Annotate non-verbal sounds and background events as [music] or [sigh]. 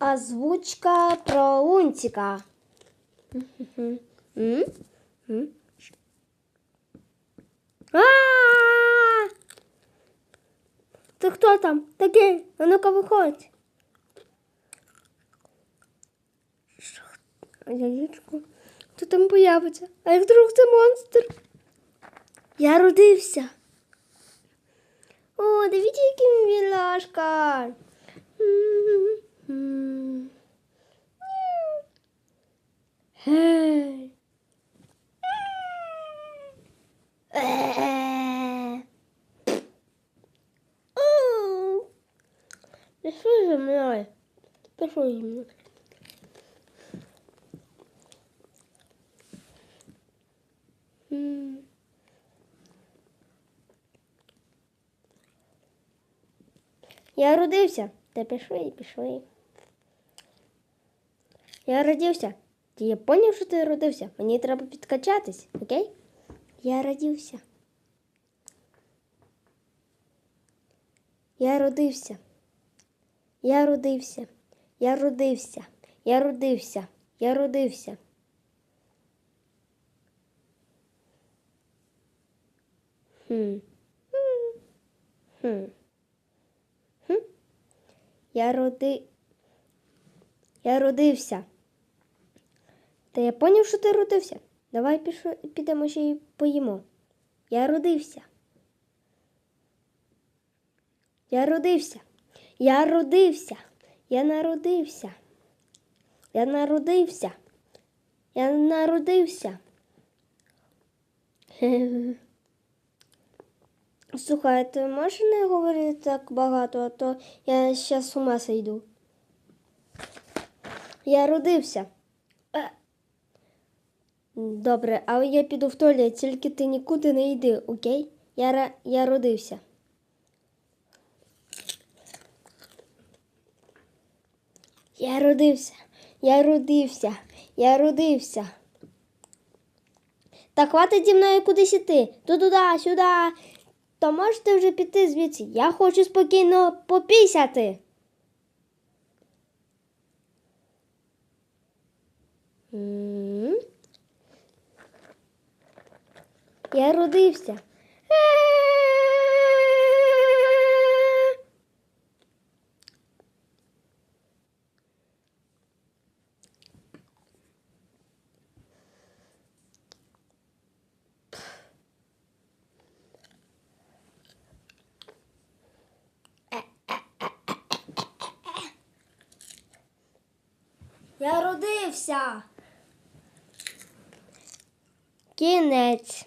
Озвучка про Лунтика. Ти хто там? Такий? А ну-ка виходь. Яєчко. Хто там появиться? А як вдруг це монстр? Я родився. О, дивіться, який він мілашка. Пішли зі мною. Пішли зі мною. Я родився. Та пішли, пішли. Я родився. Ти я поняв, що ти родився? Мені треба підкачатись, окей? Я родився. Я родився. Я родився. Я родився. Я родився. Я родився. Хм. Хм. Хм. Я роди... Я родився. Та я поняв, що ти родився. Давай пішо... підемо ще й поїмо. Я родився. Я родився. Я родився. Я народився. Я народився. Я народився. [laughs] Слухай, ти можеш не говорити так багато, а то я зараз з ума сойду. Я родився. Е. Добре, але я піду в туалет, тільки ти нікуди не йди, окей? Я, я родився. Я родився, я родився, я родився. Та хватить зі мною кудись іти. Туди, сюди. То можете вже піти звідси. Я хочу спокійно попісяти. М. Я родився. Я родився. Кінець.